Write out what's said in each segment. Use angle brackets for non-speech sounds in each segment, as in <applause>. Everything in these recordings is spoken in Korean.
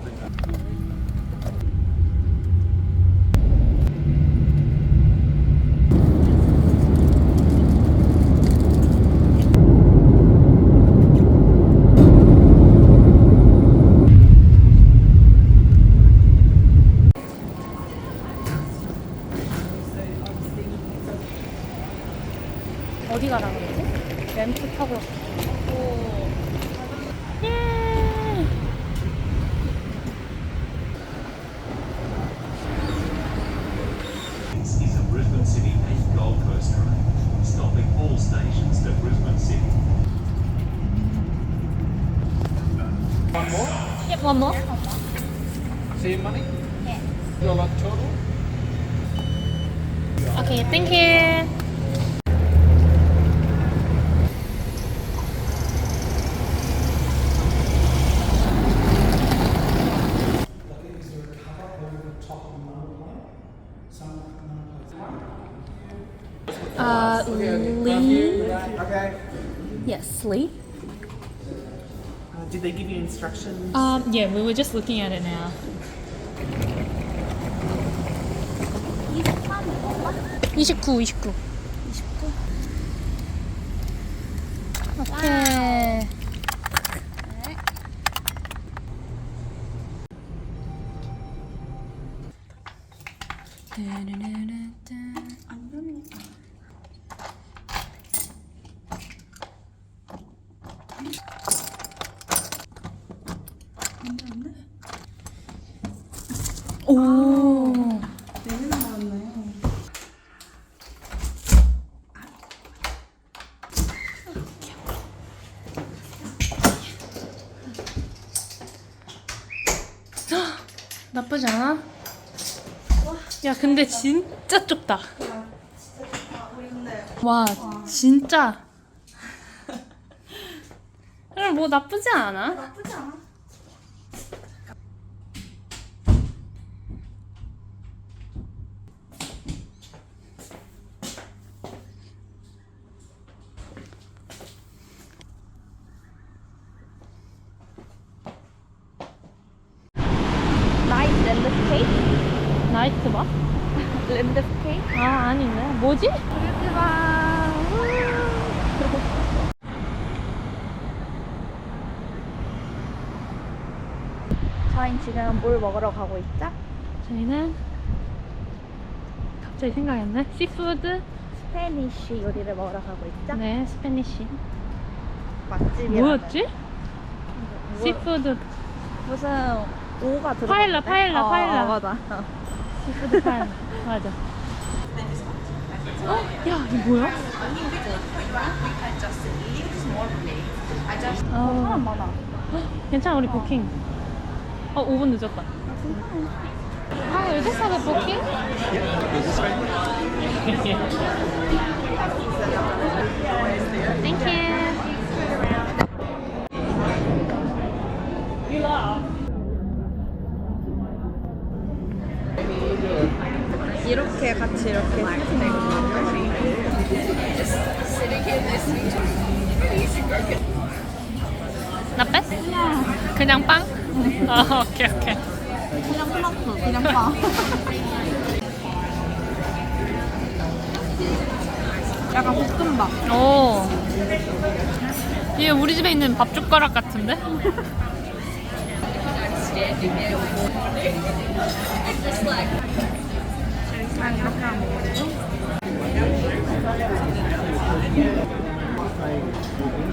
어 one more. Same money? Yeah. Your lot total? Okay, thank you. Uh, Lee. Okay. Yes, Lee. Uh, did they give you instructions? Um, yeah, we were just looking at it now. 29, 29. 29. 오케이. 야 근데 진짜 좁다. 와 진짜. <laughs> 그럼 뭐 나쁘지 않아? 나쁘지 않아. 나이스 랜드스케이프? 나이트 봐? 랜드스케이프? 아 아닌데 뭐지? 브리즈반 저희 지금 뭘 먹으러 가고 있죠? 저희는 갑자기 생각이 안 나. 시푸드 스페니쉬 요리를 먹으러 가고 있죠? 네 스페니쉬 맛집이라는 뭐였지? 뭐- 시푸드 무슨 오가 들어 파일라, 파일라, 파일라. 어, 맞아 어. 시푸드 파일 맞아. 어? 야 이거 뭐야? 어, 사람 많아 괜찮아 우리 부킹. 어 5분 늦었다. 아 is this a booking? Thank you. 이렇게 같이 이렇게 나 뺐? 그냥 빵? 아 오케이 오케이. 그냥 플러프 그냥 빵 약간 볶음밥 오. 이게 우리 집에 있는 밥 젓가락 같은데? 이렇게 먹어요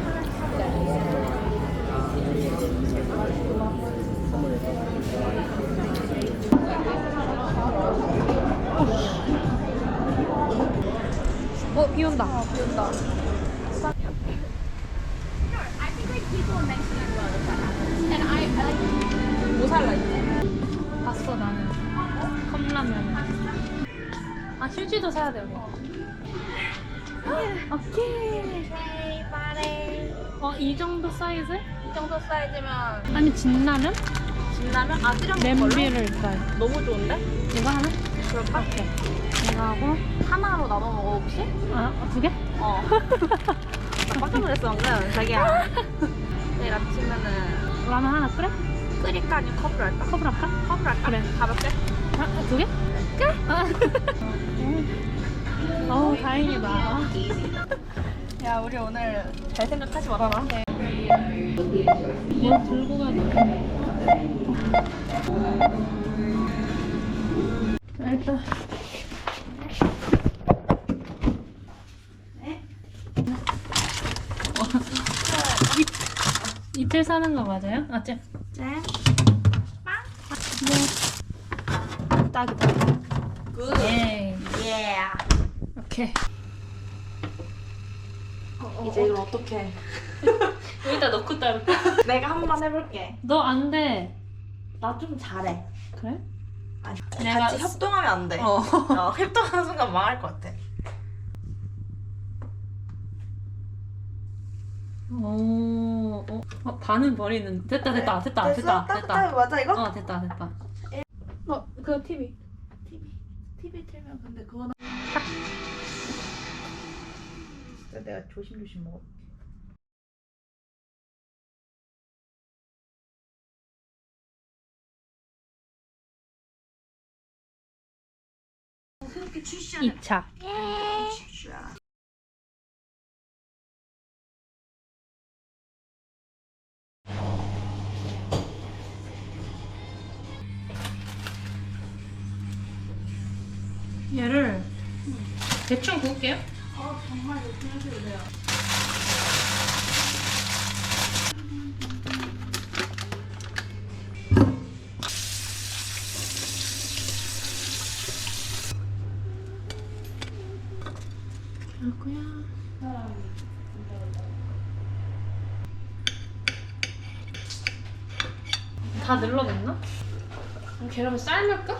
어, 비 온다. 비 온다 뭐 살라 했지? 봤어, 나는. 컵라면. 아, 휴지도 사야 돼, 우리. 오케이. 어, 이 정도 사이즈? 이 정도 사이즈면 아니, 진라면? 아들이랑 먹을래? 냄비를 일단. 너무 좋은데? 이거 하나? 그럴까? 오케이. 이거 하고. 하나로 나눠 먹어 혹시? 아, 어, 두 개? 어. 나 깜짝 놀랐어 방금 자기야. 내일 아침에는 라면 하나 끓여? 끓일까 아니면 컵으로 할까? 컵을 할까? 컵으로 할까? 그래. 가볍게? 아, 두 개? 그래. 아. 어우, 다행이다. 야 우리 오늘 잘 생각하지 말아라 얘 들고 가야 자, 일단. 이- 이틀 사는 거 맞아요? 아, 쟤. 짠 네. 딱이다 예. 예 오케이. 이제 이걸 어떻게 <laughs> 여기다 넣고 따를까? 내가 한 번 해볼게 너 안 돼. 나 좀 잘해 그래? 아니, 내가 같이 협동하면 안 돼 어. 어, 협동하는 순간 망할 것 같아 오, 어, 어, 반은 버리는. 됐다, 됐다, 됐다, 됐다, 됐다. 맞아 이거? 어, 됐다, 됐다. 어, 그 TV. TV TV 틀면 근데 그거는 내가 조심조심 먹어 이차 얘를 대충 구울게요. 어 정말 높은 해주세요. 다 늘러붙나? 그럼 계란을 삶을까?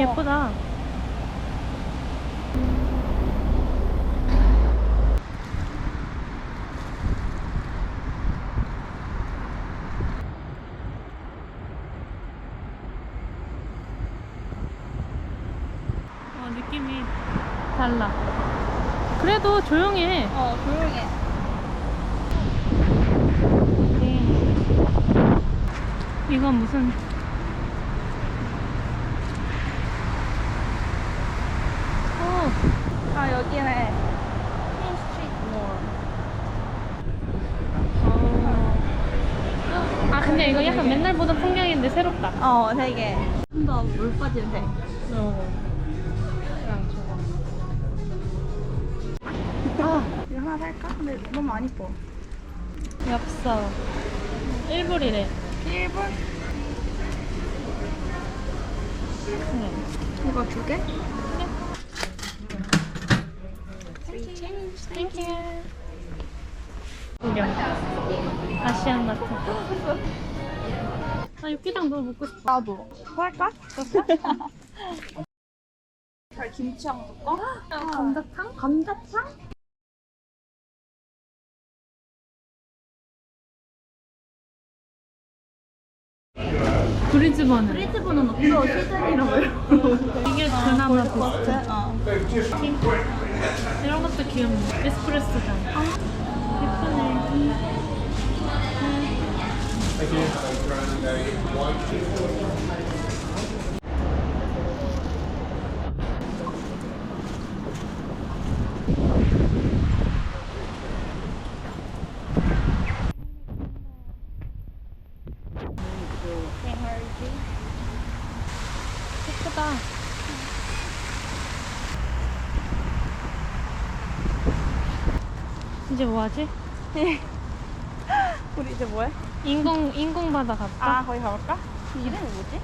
예쁘다. 어, 느낌이 달라. 그래도 조용해. 어 조용해 이건 무슨 아 여기네 퀸 스트리트 몰 어. 아 근데 이거 약간 맨날 보던 풍경인데 새롭다. 어, 되게 좀 더 물 빠진 색. 어. 아, 이거 하나 살까? 근데 너무 안 이뻐. 엽서. 1불이래. 1분? 네. 이거 두 개? Thank you. 구경. 아시안 마트. 아, 육개장 너무 먹고 싶어. 나도. 할까? 별 <laughs> 김치랑 볶아? 감자탕? 감자탕? 브리즈번은. 프리즈분은 없어. 시즌이라고요. 그나마 비슷해. 어. 이런 것도 귀엽네. 에스프레소잖아. 예쁘네. 예쁘다. 이제 뭐하지? <laughs> 우리 이제 뭐해? 인공 인공 바다 갈까? 아, 거기 가볼까? 이름이 뭐지?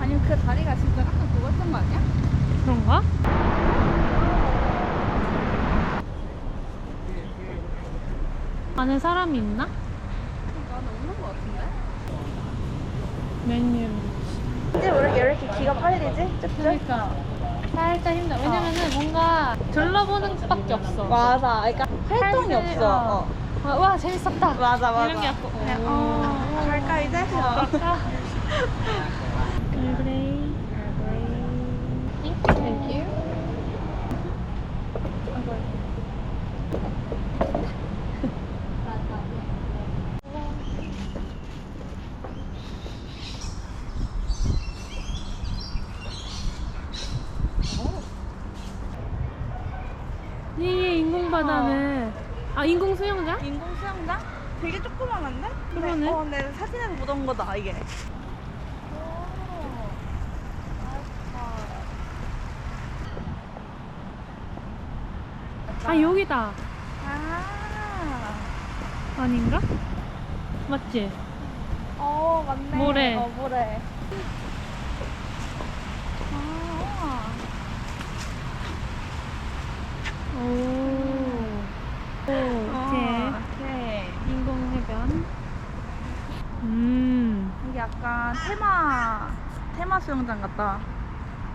아니면 그 다리가 진짜 아까 그거였던 거 아니야? 그런가? 안에 사람이 있나? 나는 없는 것 같은데? 메뉴. 이제 왜 이렇게 기가 빨리 되지? 쭉쭉? 그러니까 살짝 힘들어. 왜냐면은 뭔가 둘러보는 것밖에 없어. 맞아. 그러니까 활동이 없어. 어. 와, 와, 재밌었다. 맞아, 맞아. 이런 게 없고. 그냥, 오. 어, 갈까, 이제? 어. 얼그 <laughs> 레이. Thank you. 이게 인공 바다네. 아, 인공 수영장? 인공 수영장? 되게 조그만한데? 그러네. 어, 근데 사진에서 보던 거다, 이게. 아, 여기다. 아, 아닌가? 맞지? 어, 맞네. 모래. 어, 모래. 아, 오. 오, 오케이. 오케이. 인공 해변. 음. 이게 약간 테마, 테마 수영장 같다.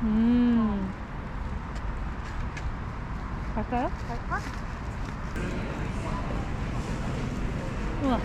음. 갈까요? 갈까? 우와.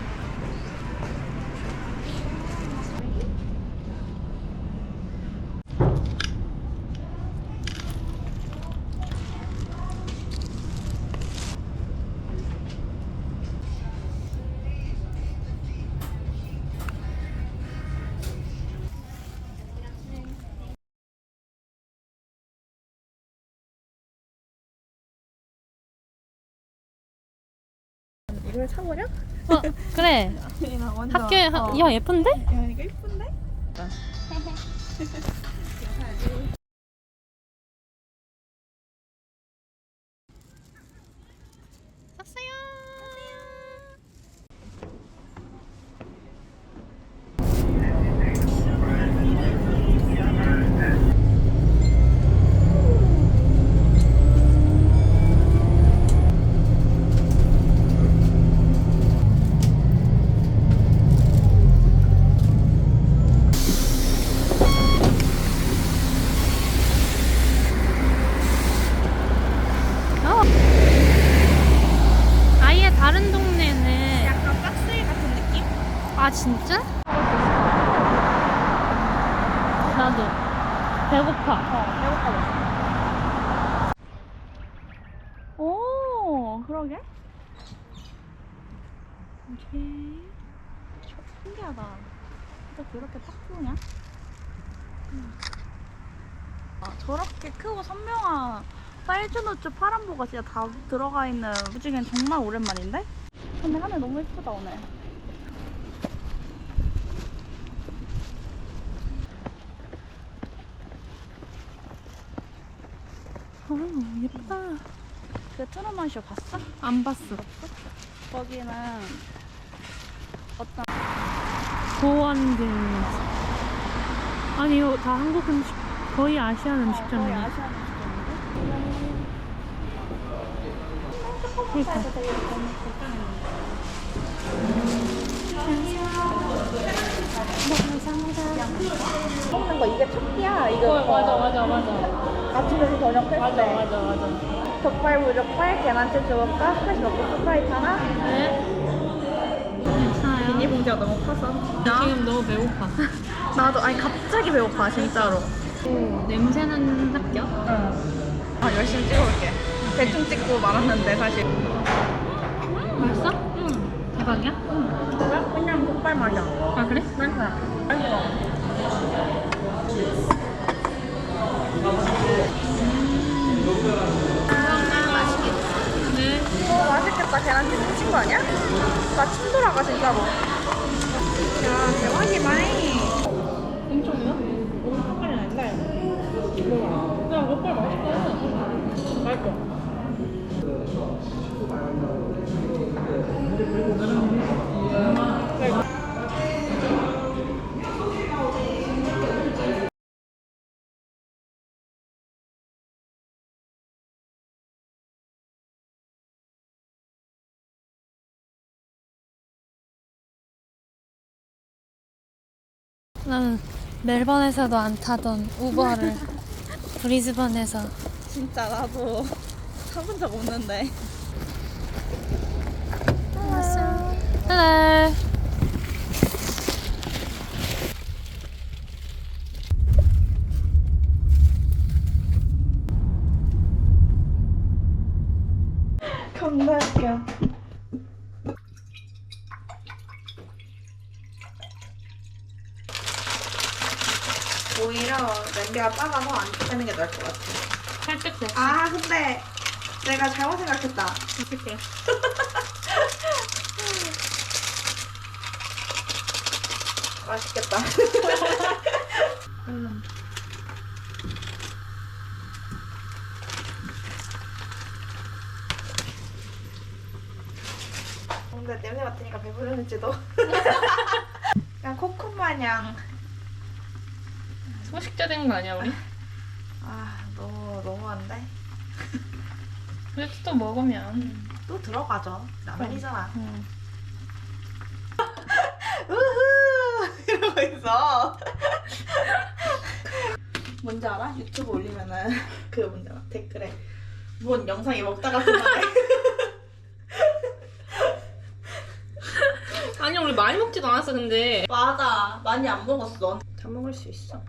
이걸 사버려? 어, 그래. 나 완전. 학교에, 하, 어. 야, 예쁜데? 야, 이거 예쁜데? <laughs> 배고파. 어, 배고파. 오, 그러게. 오케이. 신기하다. 진짜 그렇게 딱 크냐? 아, 저렇게 크고 선명한 사이즈노츠 파란보가 진짜 다 들어가 있는 무지개는 정말 오랜만인데? 근데 하늘 너무 예쁘다 오늘. 어 예쁘다. 그 트루먼 쇼 봤어? 안 봤어. 거기는 어떤 고원들. 아니 이거 다 한국 음식 거의 아시안 거의 음식점이네. 아시안 음식점인데? 그러니까. 되게 재밌고 먹는 거 이게 첫 끼야 이거 어, 맞아 맞아 맞아. 아침에서 저녁 때 맞아 맞아 맞아. 족발 무족발 계란찜 주먹밥 스페셜 먹고 스프라이트 하나 네. 괜찮아요. 비닐봉지가 너무 커서 지금 너무 배고파. <laughs> 나도 아니 갑자기 배고파 진짜로 오, 냄새는 합격. 아 열심히 찍어볼게 대충 찍고 말았는데 사실 맛있어? 응. 대박이야? 왜? 그냥 족발 맛이야 아 그래? 맛있어 계란찜 미친 거 아니야? 나 침 돌아가 진짜로 야 대박이다 엄청이야? 오늘 족발이 난다 야. 족발 맛있다. 맛있어. 나는 멜번에서도 안 타던 우버를 브리즈번에서 진짜 나도 타본 적 없는데. 헬로 겁나 웃겨. 오히려 냄비가 작아서 안 뜯는 게 나을 것 같아. 살짝 돼. 아 근데 내가 잘못 생각했다. 어떡해. <laughs> 맛있겠다. 근데 냄새 맡으니까 배부르는지도. <laughs> 그냥 코코 마냥. 소식자 된 거 아니야 우리? 아 너무 너무한데. 그래도 또 먹으면. 또 들어가죠. 라면이잖아. 응. <laughs> 우후 이러고 있어. <laughs> 뭔지 알아? 유튜브 올리면은 <laughs> 그 뭔지 알아? 댓글에 뭔 영상이 먹다가 끝나네. 아니 우리 많이 먹지도 않았어 근데. 맞아. 많이 안 먹었어. 다 먹을 수 있어.